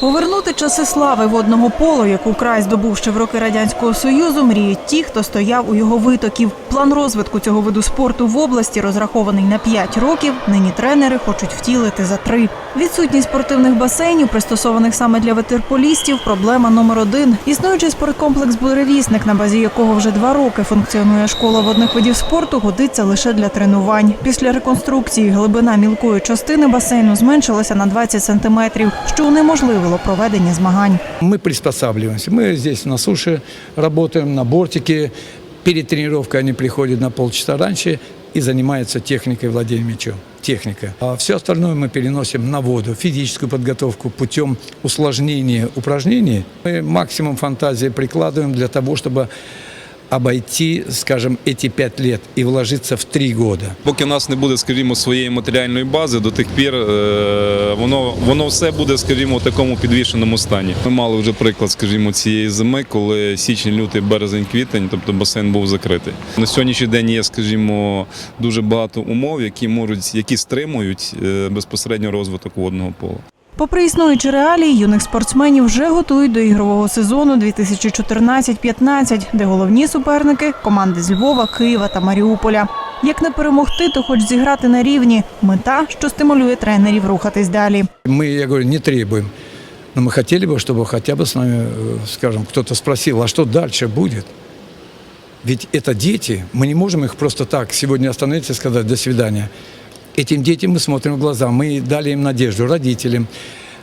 Повернути часи слави водного полу, яку край здобув ще в роки радянського союзу, мріють ті, хто стояв у його витоків. План розвитку цього виду спорту в області розрахований на 5 років. Нині тренери хочуть втілити за три. Відсутність спортивних басейнів, пристосованих саме для ветерполістів, проблема номер один. Існуючий спорткомплекс «Буревісник», на базі якого вже два роки функціонує школа водних видів спорту, годиться лише для тренувань. Після реконструкції глибина мілкої частини басейну зменшилася на 20 сантиметрів, що унеможливило проведення змагань. Мы приспосабливаемся. Мы здесь на суше работаем, на бортике. Перед тренировкой они приходят на полчаса раньше и занимаются техникой владения мячом. Техника. А все остальное мы переносим на воду. Физическую подготовку путем усложнения упражнений. Мы максимум фантазии прикладываем для того, чтобы обойти, скажем, эти пять лет и вложиться в три года. Поки нас не буде, скажімо, своєї матеріальної бази, до тих пір е, воно, воно все буде, скажімо, в такому підвішеному стані. Ми мали вже приклад, скажімо, цієї зими, коли січень, лютий, березень, квітень, тобто басейн був закритий. На сьогоднішній день є, скажімо, дуже багато умов, які можуть, які стримують е, безпосередньо розвиток водного пола. Попри існуючі реалії, юних спортсменів вже готують до ігрового сезону 2014-15, де головні суперники команди з Львова, Києва та Маріуполя. Як не перемогти, то хоч зіграти на рівні. Мета, що стимулює тренерів рухатись далі. Мы, я говорю, не требуем. Но мы хотели бы, чтобы хотя бы с нами, э, скажем, кто-то спросил, а что дальше будет? Ведь это дети, мы не можем их просто так сегодня остановить и сказать «до свидания». Этим детям мы смотрим в глаза, мы дали им надежду, родителям.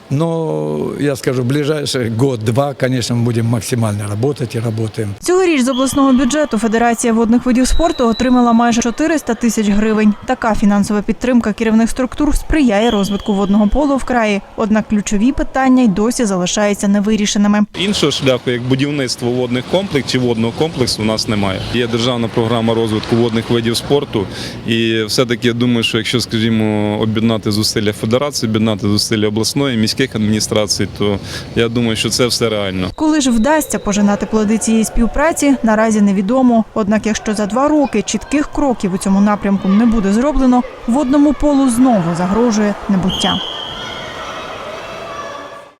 Но, я скажу, в ближайший год-два, конечно, мы будем максимально работать и работаем. Цьогоріч з обласного бюджету Федерація водних видів спорту отримала майже 400 тисяч гривень. Така фінансова підтримка керівних структур сприяє розвитку водного полу в краї. Однак ключові питання й досі залишаються невирішеними. Іншого шляху, як будівництво водних комплексів чи водного комплексу, у нас немає. Є державна програма розвитку водних видів спорту, і все-таки я думаю, що якщо, скажімо, об'єднати зусилля федерації, об'єднати зусилля обласної, міських адміністрацій, то я думаю, що це все реально. Коли ж вдасться пожинати плоди цієї співпраці, наразі невідомо. Однак, якщо за два роки чітких кроків у цьому напрямку не буде зроблено, водному полу знову загрожує небуття.